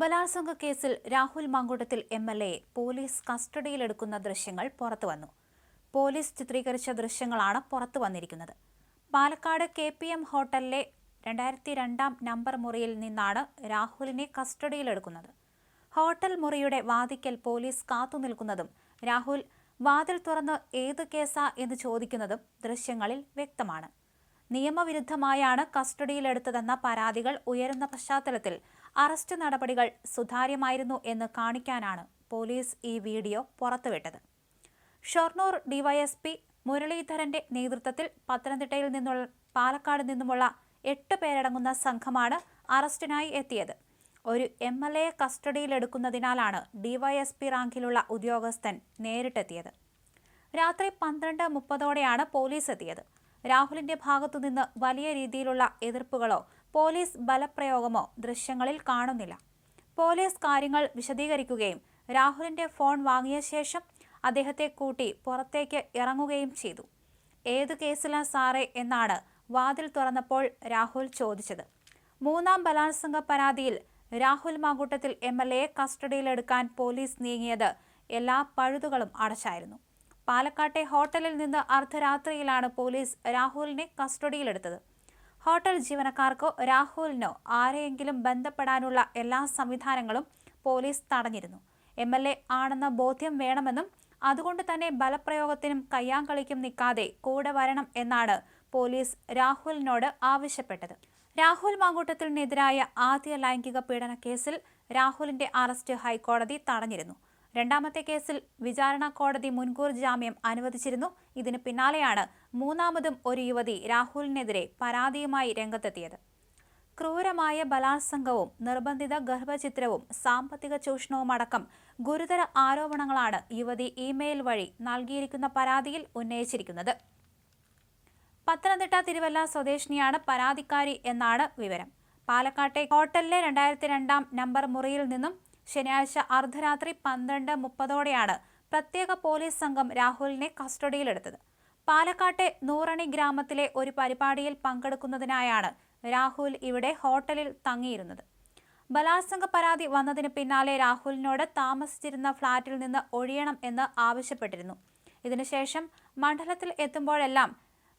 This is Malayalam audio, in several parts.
ബലാത്സംഗ കേസിൽ Rahul Mamkootathil M L A police കസ്റ്റഡിയിലെടുക്കുന്ന ദൃശ്യങ്ങൾ പുറത്തുവന്നു പോലീസ് ചിത്രീകരിച്ച ദൃശ്യങ്ങളാണ് പുറത്തു വന്നിരിക്കുന്നത്. പാലക്കാട് കെ പി എം ഹോട്ടലിലെ രണ്ടായിരത്തി രണ്ടാം നമ്പർ മുറിയിൽ നിന്നാണ് രാഹുലിനെ കസ്റ്റഡിയിലെടുക്കുന്നത്. ഹോട്ടൽ മുറിയുടെ വാതിക്കൽ പോലീസ് കാത്തുനിൽക്കുന്നതും രാഹുൽ വാതിൽ തുറന്ന് ഏത് കേസാ എന്ന് ചോദിക്കുന്നതും ദൃശ്യങ്ങളിൽ വ്യക്തമാണ്. നിയമവിരുദ്ധമായാണ് കസ്റ്റഡിയിലെടുത്തതെന്ന പരാതികൾ ഉയരുന്ന പശ്ചാത്തലത്തിൽ അറസ്റ്റ് നടപടികൾ സുതാര്യമായിരുന്നു എന്ന് കാണിക്കാനാണ് പോലീസ് ഈ വീഡിയോ പുറത്തുവിട്ടത്. ഷൊർണൂർ ഡിവൈഎസ്പി മുരളീധരന്റെ നേതൃത്വത്തിൽ പത്തനംതിട്ടയിൽ നിന്നുള്ള പാലക്കാട് നിന്നുമുള്ള എട്ട് പേരടങ്ങുന്ന സംഘമാണ് അറസ്റ്റിനായി എത്തിയത്. ഒരു എം എൽ എ കസ്റ്റഡിയിലെടുക്കുന്നതിനാലാണ് ഡിവൈഎസ്പി റാങ്കിലുള്ള ഉദ്യോഗസ്ഥൻ നേരിട്ടെത്തിയത്. രാത്രി പന്ത്രണ്ട് മുപ്പതോടെയാണ് പോലീസ് എത്തിയത്. രാഹുലിന്റെ ഭാഗത്തുനിന്ന് വലിയ രീതിയിലുള്ള എതിർപ്പുകളോ പോലീസ് ബലപ്രയോഗമോ ദൃശ്യങ്ങളിൽ കാണുന്നില്ല. പോലീസ് കാര്യങ്ങൾ വിശദീകരിക്കുകയും രാഹുലിന്റെ ഫോൺ വാങ്ങിയ ശേഷം അദ്ദേഹത്തെ കൂട്ടി പുറത്തേക്ക് ഇറങ്ങുകയും ചെയ്തു. ഏത് കേസിലാ സാറേ എന്നാണ് വാതിൽ തുറന്നപ്പോൾ രാഹുൽ ചോദിച്ചത്. മൂന്നാം ബലാത്സംഗ പരാതിയിൽ Rahul Mamkootathil M L A കസ്റ്റഡിയിലെടുക്കാൻ police നീങ്ങിയത് എല്ലാ പഴുതുകളും അടച്ചായിരുന്നു. പാലക്കാട്ടെ ഹോട്ടലിൽ നിന്ന് അർദ്ധരാത്രിയിലാണ് പോലീസ് രാഹുലിനെ കസ്റ്റഡിയിലെടുത്തത്. ഹോട്ടൽ ജീവനക്കാർക്കോ രാഹുലിനോ ആരെയെങ്കിലും ബന്ധപ്പെടാനുള്ള എല്ലാ സംവിധാനങ്ങളും പോലീസ് തടഞ്ഞിരുന്നു. എം എൽ എ ആണെന്ന ബോധ്യം വേണമെന്നും അതുകൊണ്ട് തന്നെ ബലപ്രയോഗത്തിനും കയ്യാങ്കളിക്കും നിൽക്കാതെ കൂടെ വരണം എന്നാണ് പോലീസ് രാഹുലിനോട് ആവശ്യപ്പെട്ടത്. രാഹുൽ മാങ്കൂട്ടത്തിനെതിരായ ആദ്യ ലൈംഗിക പീഡന കേസിൽ രാഹുലിന്റെ അറസ്റ്റ് ഹൈക്കോടതി തടഞ്ഞിരുന്നു. രണ്ടാമത്തെ കേസിൽ വിചാരണ കോടതി മുൻകൂർ ജാമ്യം അനുവദിച്ചിരുന്നു. ഇതിന് പിന്നാലെയാണ് മൂന്നാമതും ഒരു യുവതി രാഹുലിനെതിരെ പരാതിയുമായി രംഗത്തെത്തിയത്. ക്രൂരമായ ബലാത്സംഗവും നിർബന്ധിത ഗർഭചിത്രവും സാമ്പത്തിക ചൂഷണവുമടക്കം ഗുരുതര ആരോപണങ്ങളാണ് യുവതി ഇമെയിൽ വഴി നൽകിയിരിക്കുന്ന പരാതിയിൽ ഉന്നയിച്ചിരിക്കുന്നത്. പത്തനംതിട്ട തിരുവല്ല സ്വദേശിനിയാണ് പരാതിക്കാരി എന്നാണ് വിവരം. പാലക്കാട്ടെ ഹോട്ടലിലെ രണ്ടായിരത്തി രണ്ടാം നമ്പർ മുറിയിൽ നിന്നും ശനിയാഴ്ച അർദ്ധരാത്രി പന്ത്രണ്ട് മുപ്പതോടെയാണ് പ്രത്യേക പോലീസ് സംഘം രാഹുലിനെ കസ്റ്റഡിയിലെടുത്തത്. പാലക്കാട്ടെ നൂറണി ഗ്രാമത്തിലെ ഒരു പരിപാടിയിൽ പങ്കെടുക്കുന്നതിനായാണ് രാഹുൽ ഇവിടെ ഹോട്ടലിൽ തങ്ങിയിരുന്നത്. ബലാത്സംഗ പരാതി വന്നതിന് പിന്നാലെ രാഹുലിനോട് താമസിച്ചിരുന്ന ഫ്ളാറ്റിൽ നിന്ന് ഒഴിയണം എന്ന് ആവശ്യപ്പെട്ടിരുന്നു. ഇതിനുശേഷം മണ്ഡലത്തിൽ എത്തുമ്പോഴെല്ലാം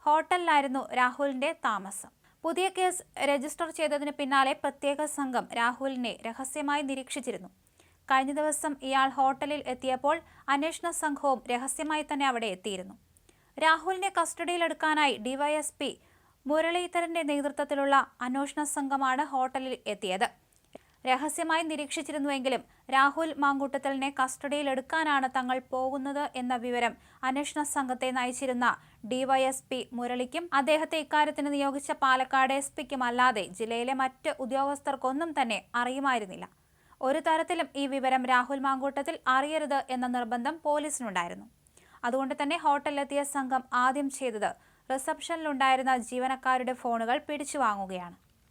ഹോട്ടലിലായിരുന്നു രാഹുലിന്റെ താമസം. പുതിയ കേസ് രജിസ്റ്റർ ചെയ്തതിന് പിന്നാലെ പ്രത്യേക സംഘം രാഹുലിനെ രഹസ്യമായി നിരീക്ഷിച്ചിരുന്നു. കഴിഞ്ഞ ദിവസം ഇയാൾ ഹോട്ടലിൽ എത്തിയപ്പോൾ അന്വേഷണ സംഘവും രഹസ്യമായി തന്നെ അവിടെ എത്തിയിരുന്നു. രാഹുലിനെ കസ്റ്റഡിയിലെടുക്കാനായി ഡിവൈഎസ്പി മുരളീധരന്റെ നേതൃത്വത്തിലുള്ള അന്വേഷണ സംഘമാണ് ഹോട്ടലിൽ എത്തിയത്. രഹസ്യമായി നിരീക്ഷിച്ചിരുന്നുവെങ്കിലും രാഹുൽ മാങ്കൂട്ടത്തലിനെ കസ്റ്റഡിയിലെടുക്കാനാണ് തങ്ങൾ പോകുന്നത് എന്ന വിവരം അന്വേഷണ സംഘത്തെ നയിച്ചിരുന്ന ഡിവൈഎസ്പി മുരളിക്കും അദ്ദേഹത്തെ ഇക്കാര്യത്തിന് നിയോഗിച്ച പാലക്കാട് എസ് പിക്കും അല്ലാതെ ജില്ലയിലെ മറ്റ് ഉദ്യോഗസ്ഥർക്കൊന്നും തന്നെ അറിയുമായിരുന്നില്ല. ഒരു തരത്തിലും ഈ വിവരം രാഹുൽ മാങ്കൂട്ടത്തിൽ അറിയരുത് എന്ന നിർബന്ധം പോലീസിനുണ്ടായിരുന്നു. അതുകൊണ്ട് തന്നെ ഹോട്ടലിലെത്തിയ സംഘം ആദ്യം ചെയ്തത് റിസപ്ഷനിലുണ്ടായിരുന്ന ജീവനക്കാരുടെ ഫോണുകൾ പിടിച്ചു വാങ്ങുകയാണ്.